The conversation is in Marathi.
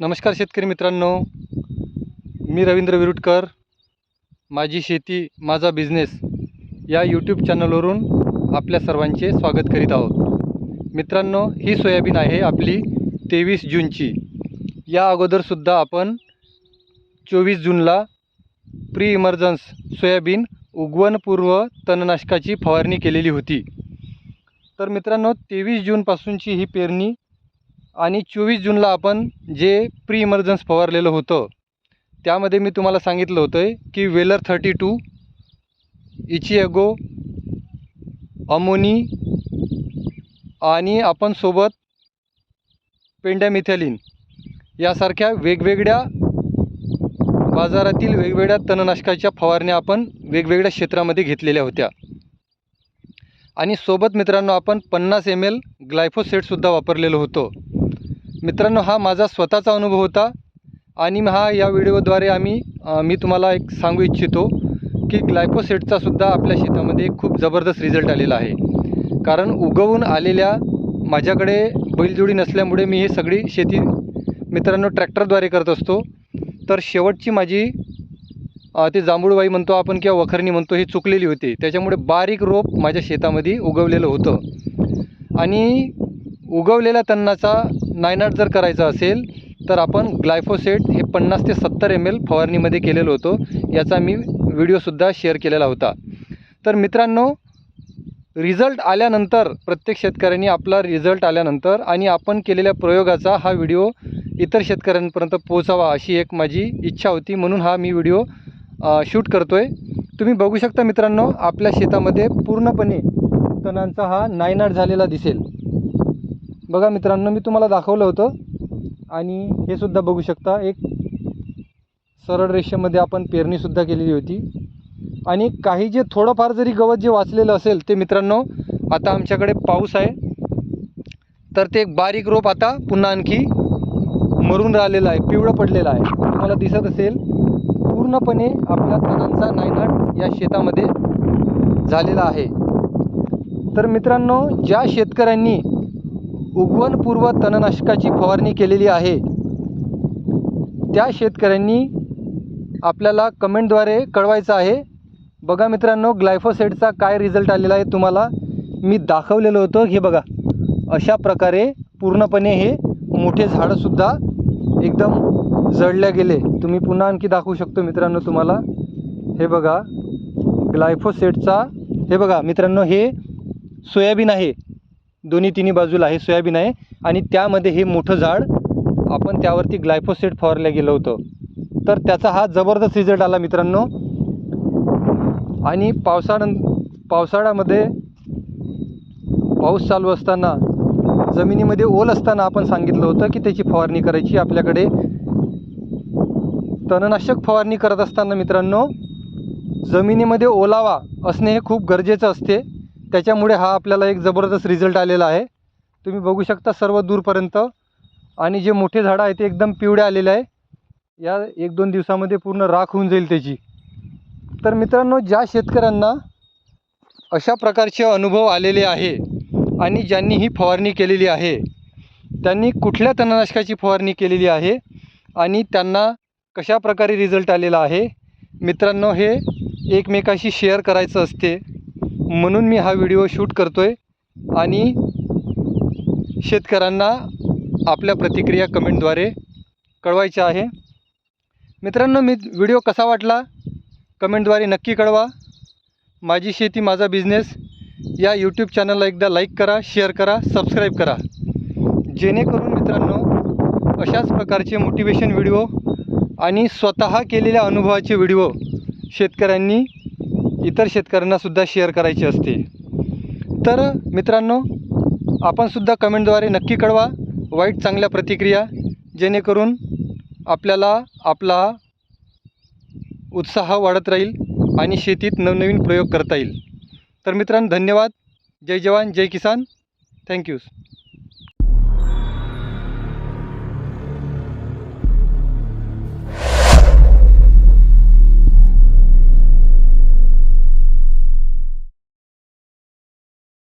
नमस्कार शेतकरी मित्रांनो. मी रवींद्र विरुटकर. माझी शेती माझा बिझनेस या यूट्यूब चॅनलवरून आपल्या सर्वांचे स्वागत करीत आहोत. मित्रांनो ही सोयाबीन आहे आपली तेवीस जूनची. या अगोदरसुद्धा आपण चोवीस जूनला प्री इमर्जन्स सोयाबीन उगवणपूर्व तणनाशकाची फवारणी केलेली होती. तर मित्रांनो तेवीस जूनपासूनची ही पेरणी आणि चोवीस जूनला आपण जे प्री इमर्जन्स फवारलेलं होतं त्यामध्ये मी तुम्हाला सांगितलं होतं की वेलर थर्टी टू इचिएगो अमोनी आणि आपण सोबत पेंडॅमिथॅलिन यासारख्या वेगवेगळ्या बाजारातील वेगवेगळ्या तणनाशकाच्या फवारण्या आपण वेगवेगळ्या क्षेत्रामध्ये घेतलेल्या होत्या. आणि सोबत मित्रांनो आपण पन्नास एम एल ग्लायफोसेटसुद्धा वापरलेलं होतं. मित्रांनो हा माझा स्वतःचा अनुभव होता आणि हा या व्हिडिओद्वारे आम्ही मी तुम्हाला एक सांगू इच्छितो की ग्लायकोसेटचा सुद्धा आपल्या शेतामध्ये खूप जबरदस्त रिझल्ट आलेला आहे. कारण उगवून आलेल्या माझ्याकडे बैलजोडी नसल्यामुळे मी ही सगळी शेती मित्रांनो ट्रॅक्टरद्वारे करत असतो. तर शेवटची माझी ते जांभूळबाई म्हणतो आपण किंवा वखरणी म्हणतो ही चुकलेली होती. त्याच्यामुळे बारीक रोप माझ्या शेतामध्ये उगवलेलं होतं. आणि उगवलेल्या तन्नाचा नायनाट जर करायचा असेल तर आपण ग्लायफोसेट हे पन्नास ते सत्तर एम एल फवारणीमध्ये केलेलो होतो. याचा मी व्हिडिओसुद्धा शेअर केलेला होता. तर मित्रांनो रिझल्ट आल्यानंतर प्रत्येक शेतकऱ्यांनी आपला रिझल्ट आल्यानंतर आणि आपण केलेल्या प्रयोगाचा हा व्हिडिओ इतर शेतकऱ्यांपर्यंत पोहोचावा अशी एक माझी इच्छा होती. म्हणून हा मी व्हिडिओ शूट करतो आहे तुम्ही बघू शकता मित्रांनो आपल्या शेतामध्ये पूर्णपणे तणांचा हा नायनाट झालेला दिसेल. बघा मित्रांनो मी तुम्हाला दाखवलं होतं. आणि हे सुद्धा बघू शकता एक सरळ रेषेमध्ये आपण पेरणीसुद्धा केलेली होती. आणि काही जे थोडंफार जरी गवत जे वाचलेलं असेल ते मित्रांनो आता आमच्याकडे पाऊस आहे. तर ते एक बारीक रोप आता पुन्हा आणखी मरून राहिलेलं आहे पिवळं पडलेलं आहे. तुम्हाला दिसत असेल पूर्णपणे आपल्या तणांचा नायनाट या शेतामध्ये झालेला आहे. तर मित्रांनो ज्या शेतकऱ्यांनी उगवणपूर्व तणनाशकाची फवारणी केलेली आहे. त्या शेतकऱ्यांनी आपल्याला कमेंटद्वारे कळवायचं आहे. बघा मित्रांनो ग्लायफोसेटचा काय रिझल्ट आलेला आहे तुम्हाला? मी दाखवलेलं होतं. हे बघा. अशा प्रकारे पूर्णपणे हे मोठे झाडंसुद्धा एकदम जळल्या गेले. तुम्ही पुन्हा आणखी दाखवू शकतो मित्रांनो तुम्हाला. हे बघा. ग्लायफोसेटचा हे बघा मित्रांनो हे सोयाबीन आहे. दोन्ही तिन्ही बाजूला हे सोयाबीन आहे आणि त्यामध्ये हे मोठं झाड आपण त्यावरती ग्लायफोसेट फवारलं गेलं होतं. तर त्याचा हा जबरदस्त रिझल्ट आला मित्रांनो. आणि पावसाळ्या पावसाळ्यामध्ये पाऊस चालू असताना जमिनीमध्ये ओल असताना आपण सांगितलं होतं की त्याची फवारणी करायची. आपल्याकडे तणनाशक फवारणी करत असताना मित्रांनो जमिनीमध्ये ओलावा असणे हे खूप गरजेचं असते. त्याच्यामुळे हा आपल्याला एक जबरदस्त रिझल्ट आलेला आहे. तुम्ही बघू शकता सर्व दूरपर्यंत. आणि जे मोठे झाडं आहे ते एकदम पिवळे आलेले आहे. या एक दोन दिवसामध्ये पूर्ण राख होऊन जाईल त्याची. तर मित्रांनो ज्या शेतकऱ्यांना अशा प्रकारचे अनुभव आलेले आहे आणि ज्यांनी ही फवारणी केलेली आहे त्यांनी कुठल्या तणनाशकाची फवारणी केलेली आहे आणि त्यांना कशा प्रकारे रिझल्ट आलेला आहे मित्रांनो हे एकमेकाशी शेअर करायचं असते. म्हणून मी हा व्हिडिओ शूट करतो आहे आणि शेतकऱ्यांना आपल्या प्रतिक्रिया कमेंटद्वारे कळवायच्या आहे. मित्रांनो मी व्हिडिओ कसा वाटला कमेंटद्वारे नक्की कळवा. माझी शेती माझा बिझनेस या यूट्यूब चॅनलला एकदा लाईक करा शेअर करा सबस्क्राईब करा. जेणेकरून मित्रांनो अशाच प्रकारचे मोटिवेशन व्हिडिओ आणि स्वतः केलेल्या अनुभवाचे व्हिडिओ शेतकऱ्यांनी इतर शेतकऱ्यांनासुद्धा शेअर करायची असते. तर मित्रांनो आपणसुद्धा कमेंटद्वारे नक्की कळवा. वाईट चांगल्या प्रतिक्रिया जेणेकरून आपल्याला आपला उत्साह वाढत राहील आणि शेतीत नवनवीन प्रयोग करता येईल. तर मित्रांनो धन्यवाद. जय जवान जय किसान. थँक्यू